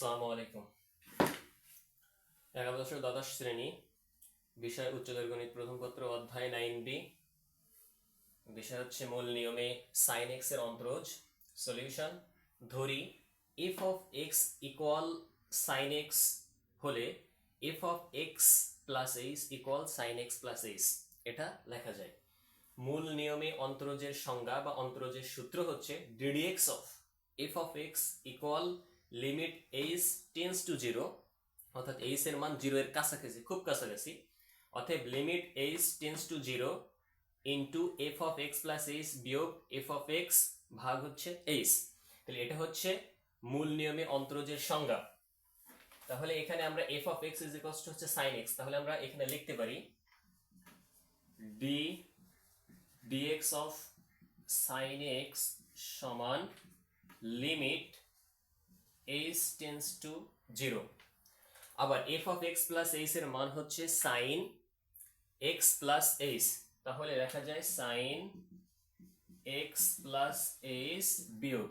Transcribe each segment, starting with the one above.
আসসালামু আলাইকুম। এগারো দশক দ্বাদশ শ্রেণি, বিষয় উচ্চতর গণিত প্রথম পত্র, অধ্যায় নাইন বি বিষয় হচ্ছে মূল নিয়মে সাইন এক্সের অন্তরজ সলিউশন ধরি f of x equal sine x হলে f of x plus h equal sine x plus h এটা লেখা যায়। মূল নিয়মে অন্তরজের সংজ্ঞা বা অন্তরজের সূত্র হচ্ছে d d x of f of x equal limit h tends to zero অর্থাৎ এইচ এর মান জিরো এর কাছাকাছি, খুব কাছাকাছি। অতএব limit h tends to zero into f of x plus h বিয়োগ এফ অফ এক্স ভাগ হচ্ছে এইচ তাহলে এটা হচ্ছে মূল নিয়মে অন্তরজের সংজ্ঞা। তাহলে এখানে আমরা f of x is x হচ্ছে সাইন এক্স তাহলে আমরা এখানে লিখতে পারি d dx of sin x সমান limit h tends to zero আবার f of x plus h এর মান হচ্ছে sin x প্লাস h তাহলে লেখা যায় sin x প্লাস h বিয়োগ।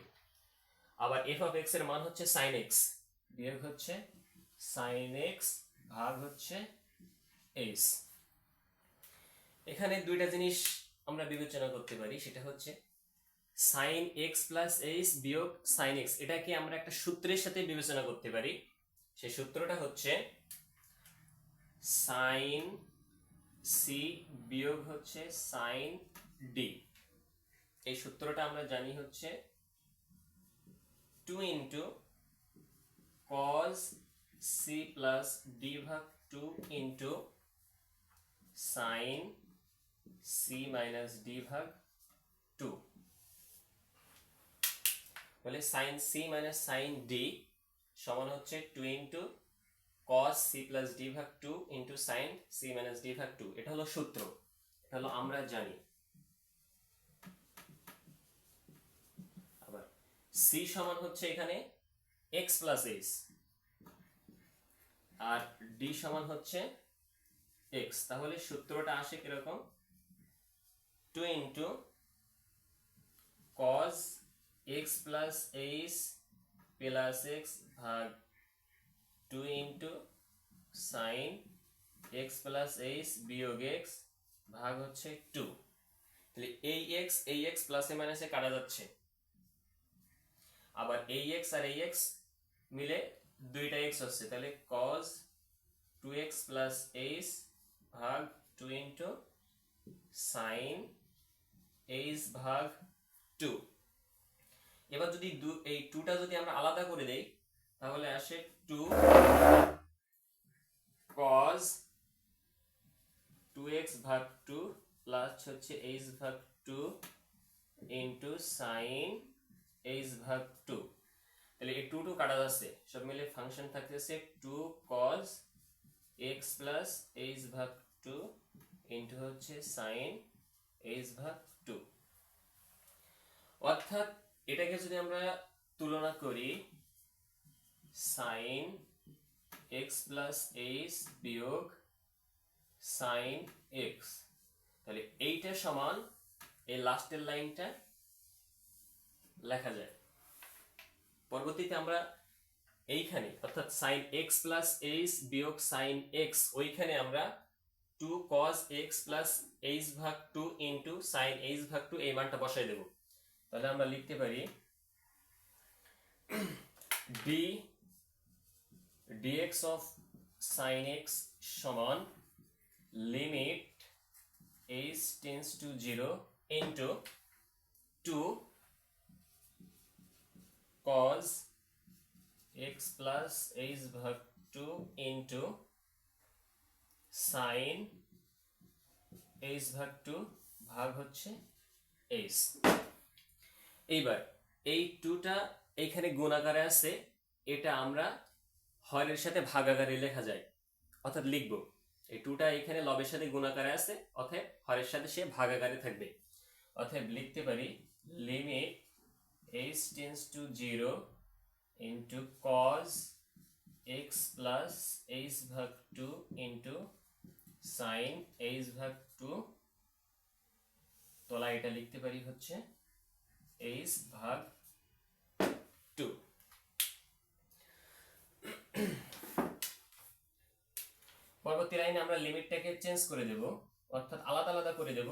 আবার f of x এর মান হচ্ছে sin x, বিয়োগ হচ্ছে sin x ভাগ হচ্ছে h এখানে দুইটা জিনিস আমরা বিবেচনা করতে পারি, সেটা হচ্ছে সাইন এক্স প্লাস এইচ বিয়োগ সাইন এক্স এটাকে আমরা একটা সূত্রের সাথে বিবেচনা করতে পারি। সেই সূত্রটা হচ্ছে সাইন সি বিয়োগ হচ্ছে সাইন ডি এই সূত্রটা আমরা জানি হচ্ছে two into cos c plus d ভাগ two into sine c minus d ভাগ টু বলে sine c minus sine d সমান হচ্ছে two into cos c plus d ভাগ two into sine c minus d ভাগ টু এটা হলো সূত্র, এটা হলো আমরা জানি। আবার সি সমান হচ্ছে এখানে এক্স প্লাস এইচ আর ডি সমান হচ্ছে এক্স তাহলে সূত্রটা আসে কীরকম? Two into cos x plus h plus x ভাগ two into sine x plus h বিয়োগ এক্স ভাগ হচ্ছে টু তাহলে এই এক্স এই এক্স প্লাসে মাইনাসে কাটা যাচ্ছে। আবার এই এক্স আর এই এক্স মিলে দুইটা এক্স হচ্ছে। তাহলে cos two x plus h ভাগ টু ইন্টু সাইন এইচ ভাগ টু এবার যদি এই টুটা যদি আমরা আলাদা করে দেই, তাহলে আসে টু কজ টু এক্স ভাগ টু প্লাস হচ্ছে এইচ ভাগ টু ইন্টু সাইন এইচ ভাগ টু তাহলে এই টু টু কাটা যাচ্ছে, সব মিলে ফাংশন থাকতেছে two cos x plus h ভাগ টু ইন্টু হচ্ছে সাইন এইচ ভাগ টু অর্থাৎ এটাকে যদি আমরা তুলনা করি সাইন এক্স প্লাস এইচ বিয়োগ সাইন এক্স তাহলে এইটা সমান এই লাস্টের লাইনটা লেখা যায়। পরবর্তীতে আমরা এইখানে, অর্থাৎ সাইন এক্স প্লাস এইচ বিয়োগ সাইন এক্স ওইখানে আমরা two cos x plus h ভাগ টু ইন্টু সাইন এইচ ভাগ টু এই মানটা বসাই দেব। তাহলে আমরা লিখতে পারি d d x of sine x সমান limit h tends to zero into two cos x plus h ভাগ 2 into sin h ভাগ 2 ভাগ হচ্ছে h এইবার, এই টুটা এইখানে গুণাকারে আছে, এটা আমরা হরের সাথে ভাগাকারে লেখা যায়, অর্থাৎ লিখব। এই টুটা এখানে লবের সাথে গুণাকারে আছে, অতএব হরের সাথে সে ভাগাকারে থাকবে। অতএব লিখতে পারি limit h tends to 0 into cos x plus h ভাগ টু ইন্টু সাইন এইচ ভাগ টু তোলা এটা লিখতে পারি হচ্ছে এইচ ভাগ টু। পরবর্তী লাইনে আমরা লিমিটটাকে চেঞ্জ করে দেব, অর্থাৎ আলাদা আলাদা করে দেব।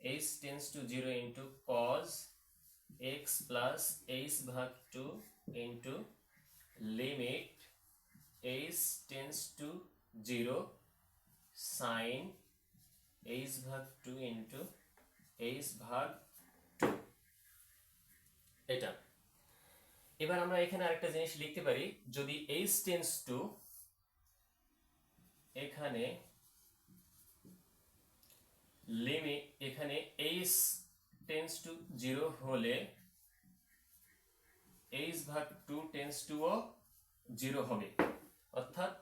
H tends to zero into cos x plus h ভাগ two into limit h tends to zero sine h ভাগ টু ইন্টু এইচ ভাগ এটা। এবার আমরা এখানে আরেকটা জিনিস লিখতে পারি। যদি এইচ টেন্স টু এখানে লিমিট এখানে এইচ টেন্স টু জিরো হলে এইচ ভাগ টু টেন্স টু ও জিরো হবে। অর্থাৎ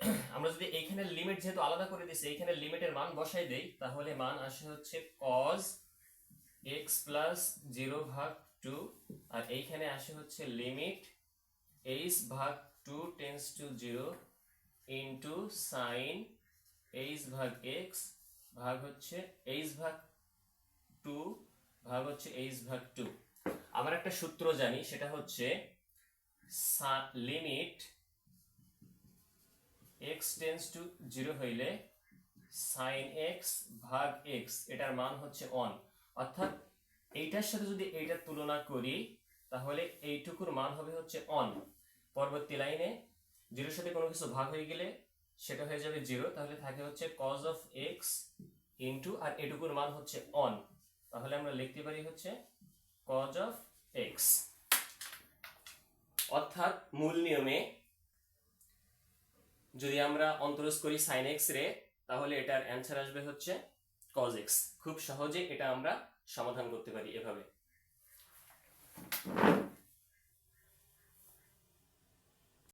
আমরা যদি এইখানে লিমিট যেহেতু আলাদা করে দিচ্ছি এইখানে লিমিটের মান বসাই দেই, তাহলে মান আসে হচ্ছে cos x প্লাস জিরো ভাগ টু আর এইখানে আসে হচ্ছে লিমিট এইচ ভাগ two tends to zero into sine h ভাগ এক্স ভাগ হচ্ছে এইচ ভাগ টু ভাগ হচ্ছে এইচ ভাগ টু আমরা একটা সূত্র জানি, সেটা হচ্ছে limit x tends to zero হইলে সাইন এক্স ভাগ এক্স এটার মান হচ্ছে অন অর্থাৎ এইটার সাথে যদি এইটার তুলনা করি, তাহলে এইটুকুর মান হবে হচ্ছে অন পরবর্তী লাইনে জিরোর সাথে কোনো কিছু ভাগ হয়ে গেলে সেটা হয়ে যাবে জিরো, তাহলে থাকে হচ্ছে কজ অফ এক্স ইন্টু আর এটুকুর মান হচ্ছে অন তাহলে আমরা লিখতে পারি হচ্ছে কজ অফ এক্স অর্থাৎ মূল নিয়মে যদি আমরা অন্তরস করি সাইন এক্স রে, তাহলে এটার অ্যান্সার আসবে হচ্ছে কজ এক্স খুব সহজে এটা আমরা সমাধান করতে পারি এভাবে।